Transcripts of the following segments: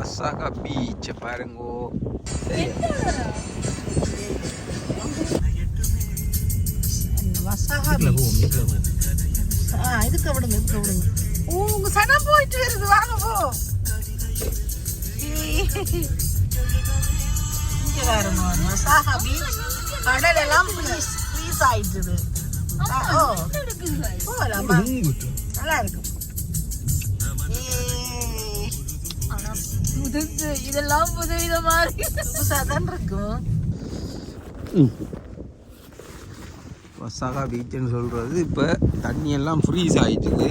வசாகா பீச்சை பாருங்கோ இதுக்கு விடுங்க இதுக்கு விடுங்க ஓ உங்க சனம் போயிட்டு வருது வாங்க போ இங்க பாருங்க வசாகா பீச் கடல் எல்லாம் ஃப்ரீஸ் ஃப்ரீஸ் ஆயிட்டுது ஆ, ஓ நல்லா இருக்கும் புதுசு இதெல்லாம் புது விதமா இருக்கு புதுசா தான் இருக்கும். ஒசாகா பீச்சுன்னு சொல்கிறது இப்போ தண்ணியெல்லாம் ஃப்ரீஸ் ஆகிட்டுது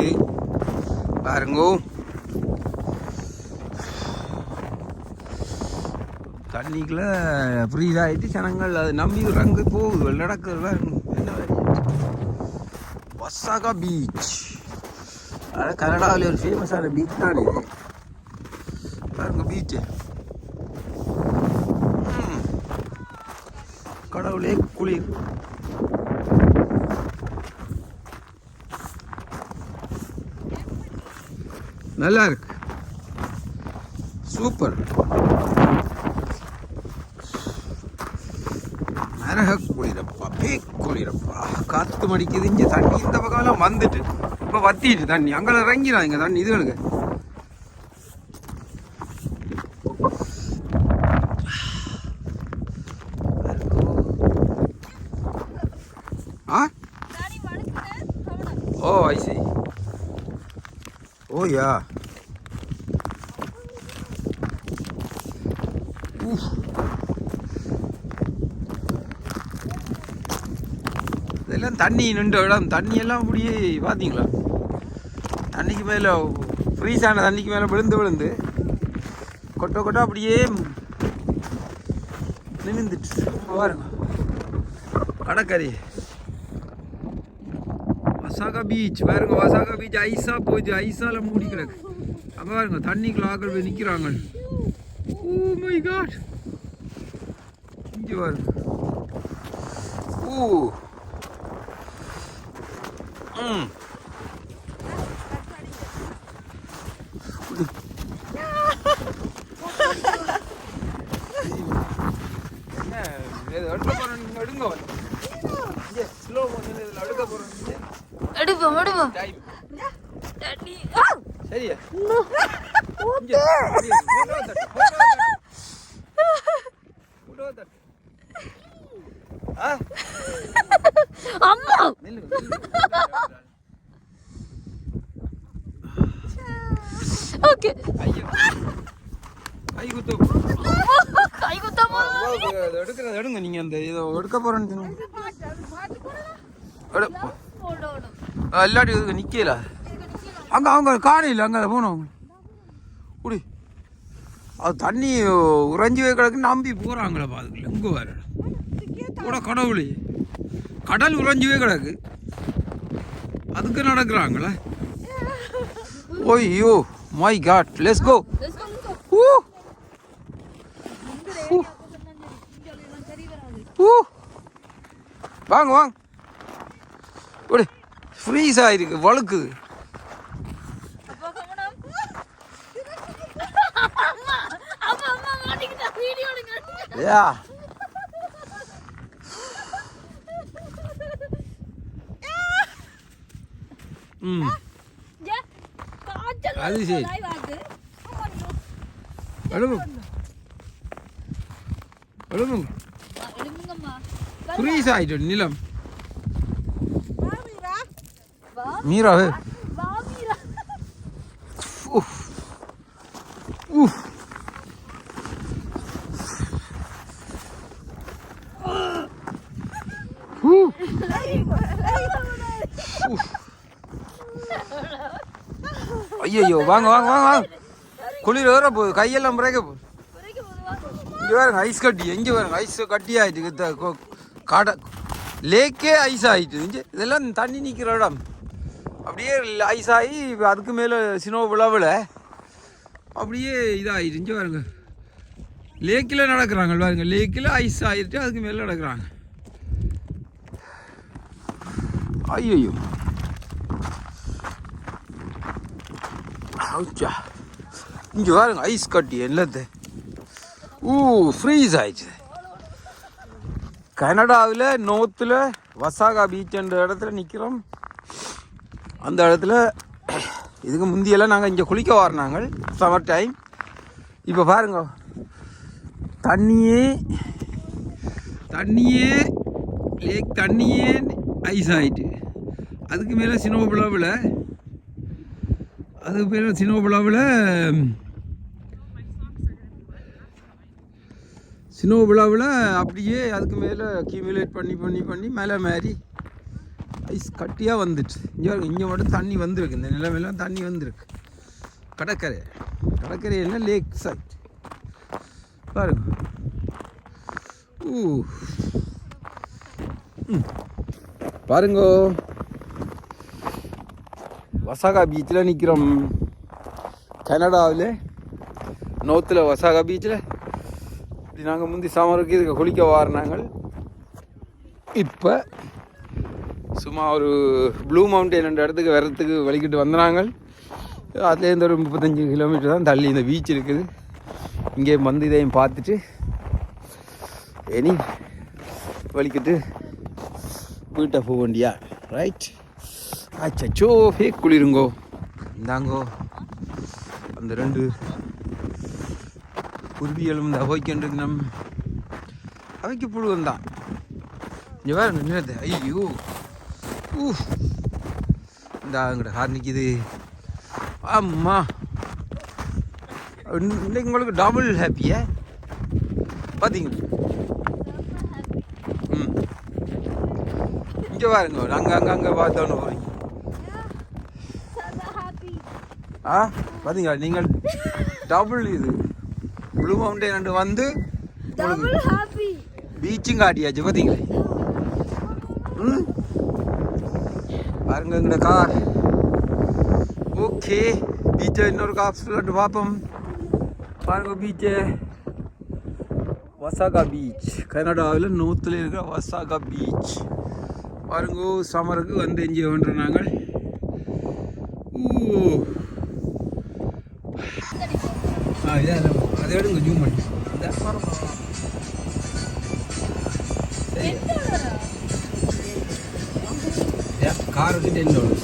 பாருங்கோ. தண்ணிக்குள்ளே ஃப்ரீஸ் ஆகிட்டு ஜனங்கள் அது நம்பி ரங்கு போகுது. நடக்குது என்ன ஒசாகா பீச் அதான் கனடாவில் ஒரு ஃபேமஸான பீச் தான் இது. பாருங்க கடவுளே குளிர் நல்லா இருக்கு. சூப்பர். நரக குளிரப்பா பேக் குளிரப்பா. காத்து மடிக்குது இங்கே தண்ணி இந்த பக்கம்லாம் வந்துட்டு. இப்போ வத்திட்டு தண்ணி. அங்கே இறங்கிடும் இங்கே தண்ணி இதுகளுக்கு எனக்கு ஆ ஓ ஐ see Oh இதெல்லாம் தண்ணி நின்ற இடம். தண்ணியெல்லாம் அப்படியே பார்த்தீங்களா? தண்ணிக்கு மேலே ஃப்ரீஸான தண்ணிக்கு மேலே விழுந்து விழுந்து கொட்டை கொட்டை அப்படியே நிமிந்துட்டு பாருங்க. கடற்கரை வசாகா பீச் பாருங்க வசாகா பீச் ஐஸா போச்சு ஐஸால மூடி கிடக்கு அங்க பாருங்க தண்ணிக்குள்ள ஆக்கள் போய் நிக்கிறாங்க ஓ மை காட் இங்க பாருங்க ஓ ம் என்ன, இது எடுக்க போறேன் நீங்க எடுங்க இங்க ஸ்லோ மோஷன் இதுல எடுக்க போறேன் நீங்க. எடுப்போம் எடுப்போம் டைம் தண்ணி சரியா இங்க, இங்க, photo தட்டு, photo தட்டு. Photo தட்டு. அம்மா. ஓகே. கை குத்தமா? எடுக்கிறத எடுங்க நீங்க அந்த இதை எடுக்க போறேன்னு இல்லாட்டி இதுக்கு நிக்கல. அங்க அவங்க காணையில் அங்க போனோம். குடி. அது தண்ணி உறைஞ்சி கிடக்கு நம்பி போறாங்களே பாதுக்கல இங்க வேற கூட கடவுளே கடல் உறைஞ்சி கிடக்கு அதுக்கு நடக்கிறாங்களே ஓய்யோ மை காட் லெஸ் கோ ஊ ஊ வாங்க வாங்க ஒரு ஃப்ரீஸ் ஆயிருக்கு வழுக்குது Yeah. அது சரி. live ஆகுது. எழுமு எழுமு ஆ, எடுங்கம்மா. ஃப்ரீஸ் ஆயிட்டு நிலம். மீராவே. உஃப். உஃப். ஐயையோ வாங்க வாங்க வாங்க வாங்க. குளிர் வர போகுது கையெல்லாம் பிரேக்க போகுது. குறைக்க பாருங்க ஐஸ் கட்டி எங்கே பாருங்க ஐஸ் கட்டி ஆயிட்டு கடை லேக்கே ஐஸ் ஆயிட்டு இங்க இதெல்லாம் தண்ணி நிற்கிற இடம். அப்படியே ஐஸ் ஆகி அதுக்கு மேலே சினோ விழாவில். அப்படியே இதாகிட்டு இங்க பாருங்க. லேக்கில் நடக்கிறாங்க பாருங்க லேக்கில் ஐஸ் ஆகிட்டு அதுக்கு மேலே நடக்கிறாங்க. ஐயோ இங்கே பாருங்க ஐஸ் கட்டி என்னது ஊ ஃப்ரீஸ் ஆயிடுச்சு கனடாவில் நோத்தில் வசாகா பீச்ன்ற இடத்துல நிற்கிறோம் அந்த இடத்துல இதுக்கு முந்தியெல்லாம் நாங்கள் இங்கே குளிக்க வரனாங்க சம்மர் டைம் இப்போ பாருங்க தண்ணியே தண்ணியே லேக் தண்ணியே ஐஸ் ஆயிட்டு அதுக்கு மேலே சினோபிளாவில் அதுக்கு பேர் சினோபிளாவில் சினோபிளாவில் அப்படியே அதுக்கு மேலே அக்யூமுலேட் பண்ணி பண்ணி பண்ணி மேலே மாறி ஐஸ் கட்டியாக வந்துட்டு. இங்கே இங்கே மட்டும் தண்ணி வந்திருக்கு. இந்த நிலைமையெல்லாம் தண்ணி வந்திருக்கு. கடற்கரை. கடற்கரை என்ன? லேக் சைட் பாருங்க. ஊ. பாருங்கோ. வசாகா பீச்சில் நிற்கிறோம் கனடாவில் நோத்தில் வசாகா பீச்சில் இப்படி நாங்கள் முந்தி சமருக்கு இதுக்கு குளிக்க வாரினாங்கள் இப்போ சும்மா ஒரு ப்ளூ மவுண்டைன் என்ற இடத்துக்கு வர்றதுக்கு வலிக்கிட்டு வந்தாங்க அதுலேருந்து ஒரு முப்பத்தஞ்சு கிலோமீட்டர் தான் தள்ளி இந்த பீச் இருக்குது. இங்கே வந்து இதையும் பார்த்துட்டு இனி வலிக்கிட்டு வீட்டை போக வேண்டியா ரைட் அச்சோ ஃபேக் குளிருங்கோ. இந்தாங்கோ அந்த ரெண்டு குருவிகளும் இந்த அவைக்கின்றது நம் அவைக்கு புழுவம் தான் இங்கே வேறு நின்றது ஐயோ ஊ இந்த அங்கிட்ட கார் நிற்கிது அம்மா. இன்னைக்கு உங்களுக்கு டபுள் ஹாப்பியா பார்த்தீங்களா ம். இங்கே பாருங்க அங்கே அங்கே அங்கே பார்த்தோன்னு போகிறீங்க ஆ பார்த்தீங்களா நீங்கள் டபுள் இது. ப்ளூ மவுண்டன் வந்து. பீச்சும் காட்டியாச்சு பார்த்தீங்களா ம். பாருங்க எங்கட கார் ஓகே பீச்சை இன்னொரு கார் சொல்லிட்டு பார்ப்போம் பாருங்க பீச்சை வசாகா பீச் கனடாவில் நூத்தில் இருக்கிற வசாகா பீச் பாருங்க சம்மருக்கு வந்து என்ஜாய் பண்ணுறோம் நாங்கள். ஆ இதான் அதை எடுங்க ஜூம் பண்ணி இந்தா. சரி யா, கார் வச்சுட்டு என்ன வரும்?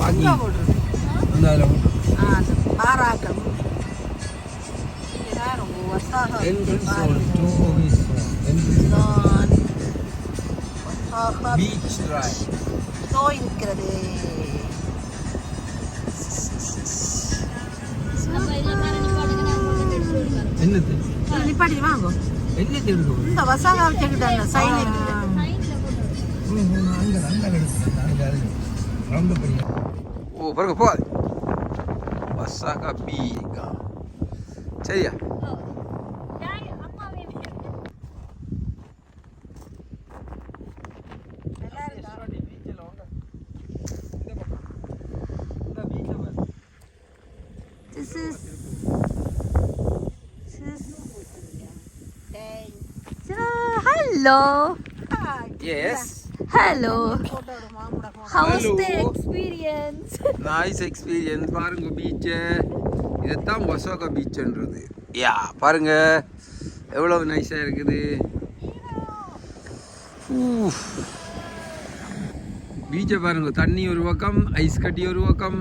பாக்கி? அந்த அதில். இங்க வசாகா என்ட்ரன்ஸ். டூ என்ட்ரன்ஸ் தான் வசாகா பீச் டிரைவ் இருக்கிறது என்னது? நிப்பாட்டி வாங்க. என்னது போகுது இந்த வசாகா வச்சுக்கிட்டாங்க சைன் ஓ பாருங்க போ. வசாகா பீகா. சரியா? Hello. Yes How's Hello. the experience? Nice experience பாருங்க பீச்சு இதைத்தான் ஒசோகா பீச்சுன்றது யா பாருங்க. எவ்வளவு நைஸாக இருக்குது. பீச்சை பாருங்க தண்ணி ஒரு பக்கம் ஐஸ் கட்டி ஒரு பக்கம்.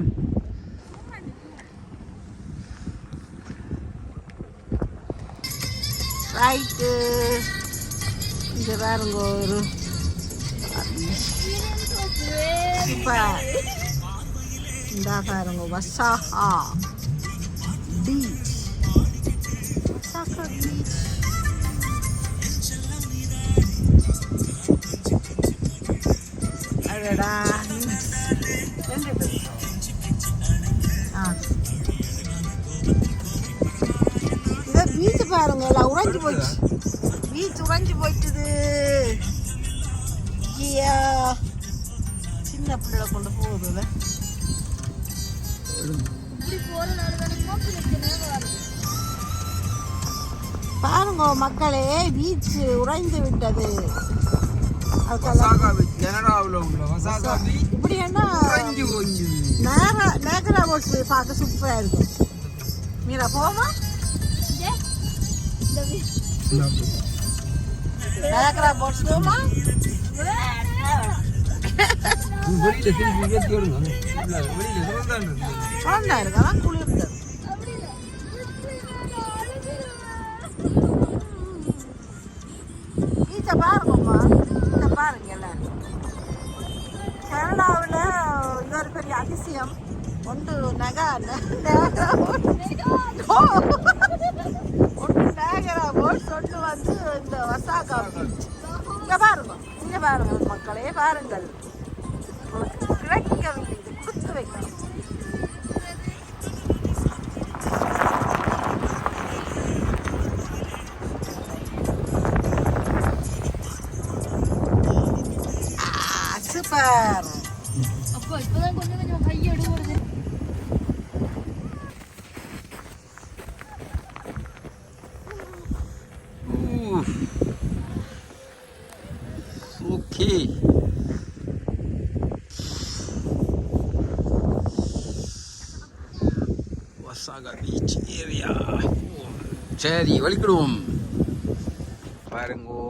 ரைட்டு இங்க பாருங்க ஒரு Experience was very சூப்பர் இந்த பாருங்க வசாகா பீச் வசாகா பீச் அடடா ரெண்டு பேர் ஆ இதை பீச் பாருங்க எல்லாம் உறைஞ்சு போச்சு பீச் உறைஞ்சு போயிட்டுது. ஐயா. சின்ன பிள்ளைகளை கொண்டு வருது. பாருங்க மக்களே பீச் உறைந்து விட்டது. இப்படி என்ன? நேகரா போட்டு பார்க்க சூப்பரா இருக்கும். மீரா போமா நயக்கரா போட்ஸ் போமா வெளியில திருப்பி ஏற்றி விடுங்க வெளியில சுரந்தான் இருக்கு? குழந்தா ஈச்ச பாருங்கம்மா. ஈச்ச பாருங்க எல்லாரும். இன்னொரு பெரிய அதிசயம். ஒன்று நகா நேகரா போட் ஒன்று நேகரா போட் ஒன்று வந்து இந்த வசாகா பீச் இங்கே பாருங்க பாருங்கள் மக்களே பாருங்கள். ஓகே வசாகா பீச் ஏரியா சரி வலிக்கிடுவோம். பாருங்கோ.